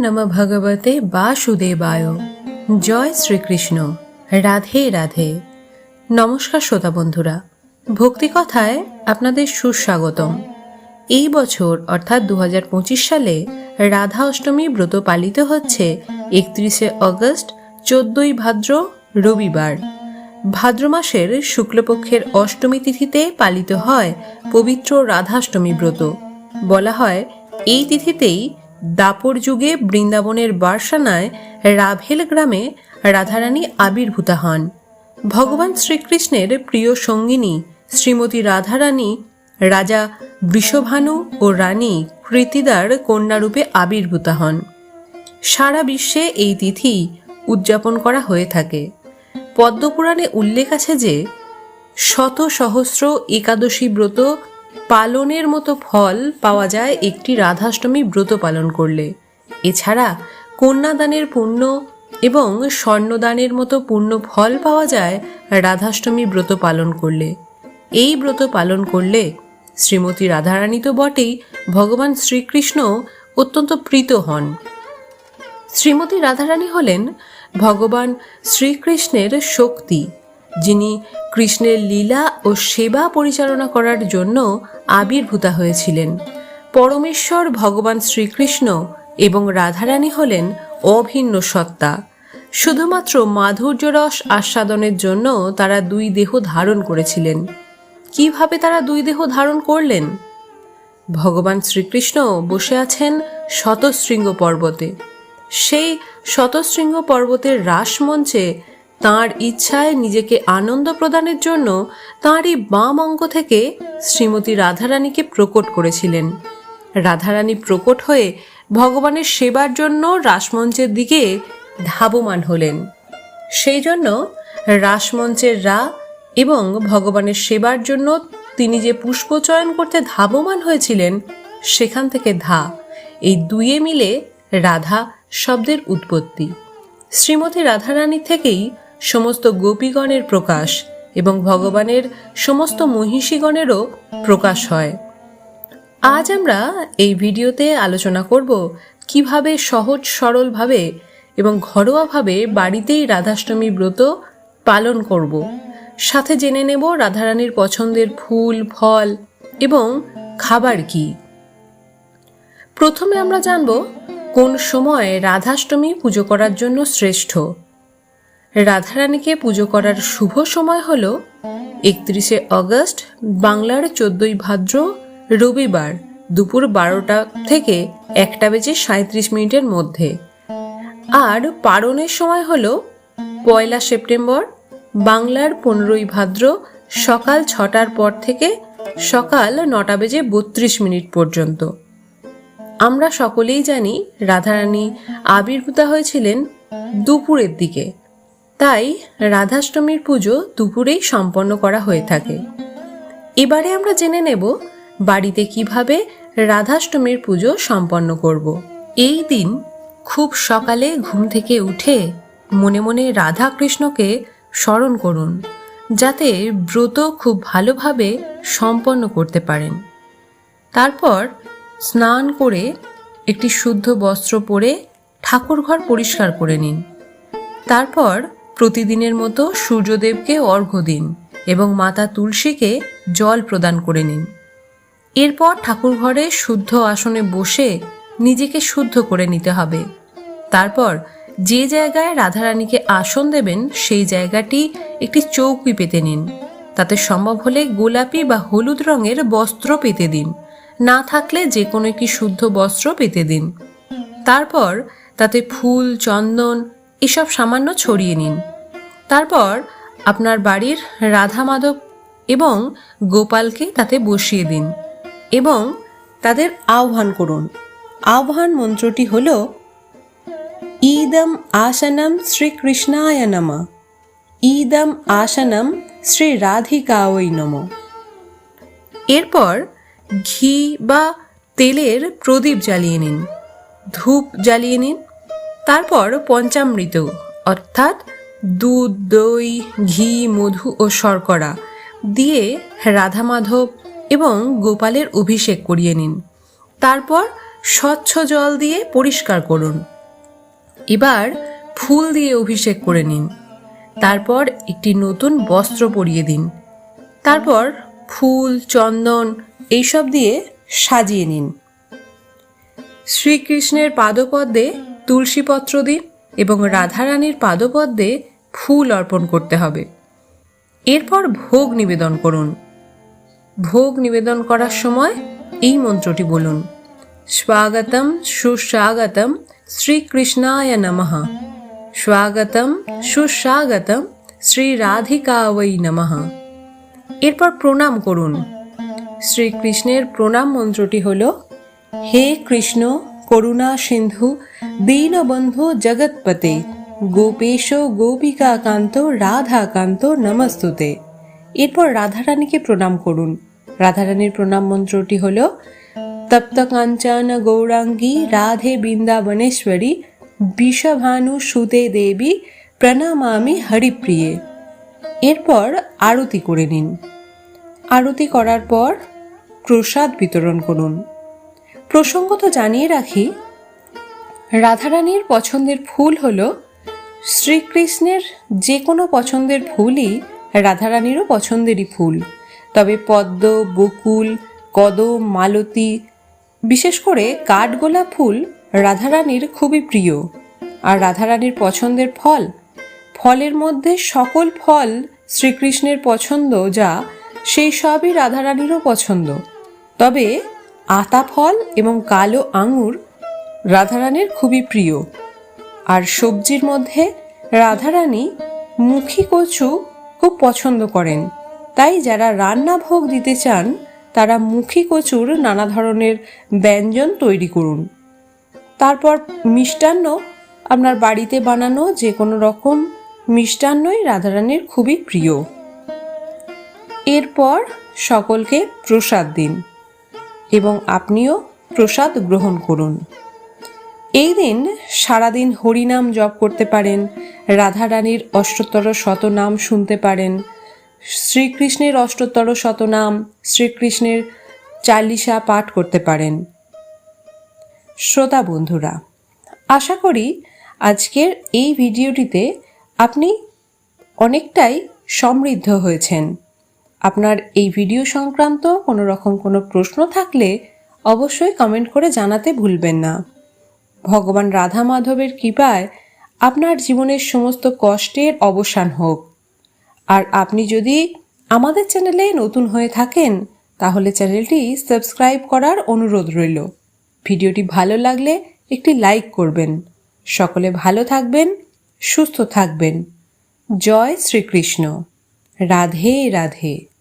নম ভগবতে বাসুদেবায় জয় শ্রীকৃষ্ণ রাধে রাধে নমস্কার শ্রোতা বন্ধুরা ভক্তি কথায় আপনাদের সুস্বাগতম। এই বছর, অর্থাৎ দু হাজার পঁচিশ সালে, রাধা অষ্টমী ব্রত পালিত হচ্ছে একত্রিশে অগস্ট চোদ্দই ভাদ্র, রবিবার। ভাদ্র মাসের শুক্লপক্ষের অষ্টমী তিথিতে পালিত হয় পবিত্র রাধাষ্টমী ব্রত। বলা হয়, এই তিথিতেই দাপর যুগে বৃন্দাবনের বার্সানায় রাভেল গ্রামে রাধারানী আবির্ভূতা হন। ভগবান শ্রীকৃষ্ণের প্রিয় সঙ্গিনী শ্রীমতী রাধারানী রাজা বৃষভানু ও রানী কৃতিদার কন্যারূপে আবির্ভূতা হন। সারা বিশ্বে এই তিথি উদযাপন করা হয়ে থাকে। পদ্মপুরাণে উল্লেখ আছে যে শত সহস্র একাদশী ব্রত পালনের মতো ফল পাওয়া যায় একটি রাধাষ্টমী ব্রত পালন করলে। এছাড়া কন্যাদানের পুণ্য এবং স্বর্ণদানের মতো পুণ্য ফল পাওয়া যায় রাধাষ্টমী ব্রত পালন করলে। এই ব্রত পালন করলে শ্রীমতী রাধারানী তো বটেই, ভগবান শ্রীকৃষ্ণ অত্যন্ত প্রীত হন। শ্রীমতী রাধারানী হলেন ভগবান শ্রীকৃষ্ণের শক্তি, যিনি কৃষ্ণের লীলা ও সেবা পরিচালনা করার জন্য আবির্ভূতা হয়েছিলেন। পরমেশ্বর ভগবান শ্রীকৃষ্ণ এবং রাধারানী হলেন অভিন্ন সত্তা। শুধুমাত্র মাধুর্য রস আস্বাদনের জন্য তারা দুই দেহ ধারণ করেছিলেন। কীভাবে তারা দুই দেহ ধারণ করলেন? ভগবান শ্রীকৃষ্ণ বসে আছেন শতশৃঙ্গ পর্বতে। সেই শতশৃঙ্গ পর্বতের রাসমঞ্চে তাঁর ইচ্ছায় নিজেকে আনন্দ প্রদানের জন্য তাঁরই বাম অঙ্গ থেকে শ্রীমতী রাধারানীকে প্রকট করেছিলেন। রাধারানী প্রকট হয়ে ভগবানের সেবার জন্য রাসমঞ্চের দিকে ধাবমান হলেন। সেই জন্য রাসমঞ্চের রা এবং ভগবানের সেবার জন্য তিনি যে পুষ্প চয়ন করতে ধাবমান হয়েছিলেন, সেখান থেকে ধা। এই দুয়ে মিলে রাধা শব্দের উৎপত্তি। শ্রীমতী রাধারানী থেকেই সমস্ত গোপীগণের প্রকাশ এবং ভগবানের সমস্ত মহিষীগণেরও প্রকাশ হয়। আজ আমরা এই ভিডিওতে আলোচনা করব কীভাবে সহজ সরলভাবে এবং ঘরোয়াভাবে বাড়িতেই রাধাষ্টমী ব্রত পালন করব। সাথে জেনে নেব রাধারানীর পছন্দের ফুল, ফল এবং খাবার কি। প্রথমে আমরা জানব কোন সময় রাধাষ্টমী পুজো করার জন্য শ্রেষ্ঠ। রাধারানীকে পুজো করার শুভ সময় হল একত্রিশে অগস্ট বাংলার চোদ্দই ভাদ্র, রবিবার দুপুর বারোটা থেকে একটা বেজে সাঁত্রিশ মিনিটের মধ্যে। আর পারণের সময় হল পয়লা সেপ্টেম্বর, বাংলার পনেরোই ভাদ্র সকাল ছটার পর থেকে সকাল নটা বেজে বত্রিশ মিনিট পর্যন্ত। আমরা সকলেই জানি রাধারানী আবির্ভূতা হয়েছিলেন দুপুরের দিকে। তাই রাধাষ্টমীর পুজো দুপুরেই সম্পন্ন করা হয়ে থাকে। এবারে আমরা জেনে নেব বাড়িতে কীভাবে রাধাষ্টমীর পুজো সম্পন্ন করব। এই দিন খুব সকালে ঘুম থেকে উঠে মনে মনে রাধা কৃষ্ণকে স্মরণ করুন, যাতে ব্রত খুব ভালোভাবে সম্পন্ন করতে পারেন। তারপর স্নান করে একটি শুদ্ধ বস্ত্র পরে ঠাকুরঘর পরিষ্কার করে নিন। তারপর প্রতিদিনের মতো সূর্যদেবকে অর্ঘ্য দিন এবং মাতা তুলসীকে জল প্রদান করে নিন। এরপর ঠাকুরঘরে শুদ্ধ আসনে বসে নিজেকে শুদ্ধ করে নিতে হবে। তারপর যে জায়গায় রাধারানীকে আসন দেবেন, সেই জায়গাটি একটি চৌকি পেতে নিন। তাতে সম্ভব হলে গোলাপি বা হলুদ রঙের বস্ত্র পেতে দিন। না থাকলে যে কোনো একটি শুদ্ধ বস্ত্র পেতে দিন। তারপর তাতে ফুল, চন্দন এসব সামান্য ছড়িয়ে নিন। তারপর আপনার বাড়ির রাধা মাধব এবং গোপালকে তাতে বসিয়ে দিন এবং তাদের আহ্বান করুন। আহ্বান মন্ত্রটি হল, ঈদম আসনম শ্রীকৃষ্ণায় নম। ঈদম আসনম শ্রী রাধিকাওই নম। এরপর ঘি বা তেলের প্রদীপ জ্বালিয়ে নিন, ধূপ জ্বালিয়ে নিন, তারপর পঞ্চামৃত, অর্থাৎ দুধ, দই, ঘি, মধু ও শর্করা দিয়ে রাধা মাধব এবং গোপালের অভিষেক করিয়ে নিন। তারপর স্বচ্ছ জল দিয়ে পরিষ্কার করুন। এবার ফুল দিয়ে অভিষেক করে নিন। তারপর একটি নতুন বস্ত্র পরিয়ে দিন। তারপর ফুল, চন্দন এইসব দিয়ে সাজিয়ে নিন। শ্রীকৃষ্ণের পাদপদ্মে তুলসীপত্র দিন এবং রাধারানীর পাদপদ্মে ফুল অর্পণ করতে হবে। এরপর ভোগ নিবেদন করুন। ভোগ নিবেদন করার সময় এই মন্ত্রটি বলুন। স্বাগতম সুস্বাগতম শ্রীকৃষ্ণায় নমঃ। স্বাগতম সুস্বাগতম শ্রী রাধিকাওয়ৈ নমঃ। এরপর প্রণাম করুন। শ্রীকৃষ্ণের প্রণাম মন্ত্রটি হল, হে কৃষ্ণ, করুণা সিন্ধু, দীনবন্ধু জগৎপতে গোপেশ, গোপিকাকান্ত, রাধাকান্ত নমস্তুতে। এরপর রাধারানীকে প্রণাম করুন। রাধারানীর প্রণাম মন্ত্রটি হল তপ্ত কাঞ্চন গৌরাঙ্গী রাধে বৃন্দাবনেশ্বরী, বিষভানু সুতে দেবী, প্রণামামি হরিপ্রিয়ে। এরপর আরতি করে নিন। আরতি করার পর প্রসাদ বিতরণ করুন। প্রসঙ্গত জানিয়ে রাখি, রাধারানীর পছন্দের ফুল হল শ্রীকৃষ্ণের যে কোনো পছন্দের ফুলই রাধারানীরও পছন্দেরই ফুল। তবে পদ্ম, বকুল, কদম, মালতী, বিশেষ করে কাঠগোলাপ ফুল রাধারানীর খুবই প্রিয়। আর রাধারানীর পছন্দের ফল, ফলের মধ্যে সকল ফল শ্রীকৃষ্ণের পছন্দ যা, সেই সবই রাধারানীরও পছন্দ। তবে আতা ফল এবং কালো আঙুর রাধারানীর খুবই প্রিয়। আর সবজির মধ্যে রাধারানী মুখী কচু খুব পছন্দ করেন। তাই যারা রান্না ভোগ দিতে চান, তারা মুখী কচুর নানা ধরনের ব্যঞ্জন তৈরি করুন। তারপর মিষ্টান্ন আপনার বাড়িতে বানানো যে কোনো রকম মিষ্টান্নই রাধারানীর খুবই প্রিয়। এরপর সকলকে প্রসাদ দিন এবং আপনিও প্রসাদ গ্রহণ করুন। এই দিন সারাদিন হরিনাম জপ করতে পারেন, রাধারানীর অষ্টতর শতনাম শুনতে পারেন, শ্রীকৃষ্ণের অষ্টতর শতনাম শ্রীকৃষ্ণের চালিসা পাঠ করতে পারেন। শ্রোতা বন্ধুরা, আশা করি আজকের এই ভিডিওটিতে আপনি অনেকটাই সমৃদ্ধ হয়েছেন। আপনার এই ভিডিও সংক্রান্ত কোনো রকম কোনো প্রশ্ন থাকলে অবশ্যই কমেন্ট করে জানাতে ভুলবেন না। ভগবান রাধা মাধবের কৃপায় আপনার জীবনের সমস্ত কষ্টের অবসান হোক। আর আপনি যদি আমাদের চ্যানেলে নতুন হয়ে থাকেন, তাহলে চ্যানেলটি সাবস্ক্রাইব করার অনুরোধ রইল। ভিডিওটি ভালো লাগলে একটি লাইক করবেন। সকলে ভালো থাকবেন, সুস্থ থাকবেন। জয় শ্রীকৃষ্ণ। রাধে রাধে।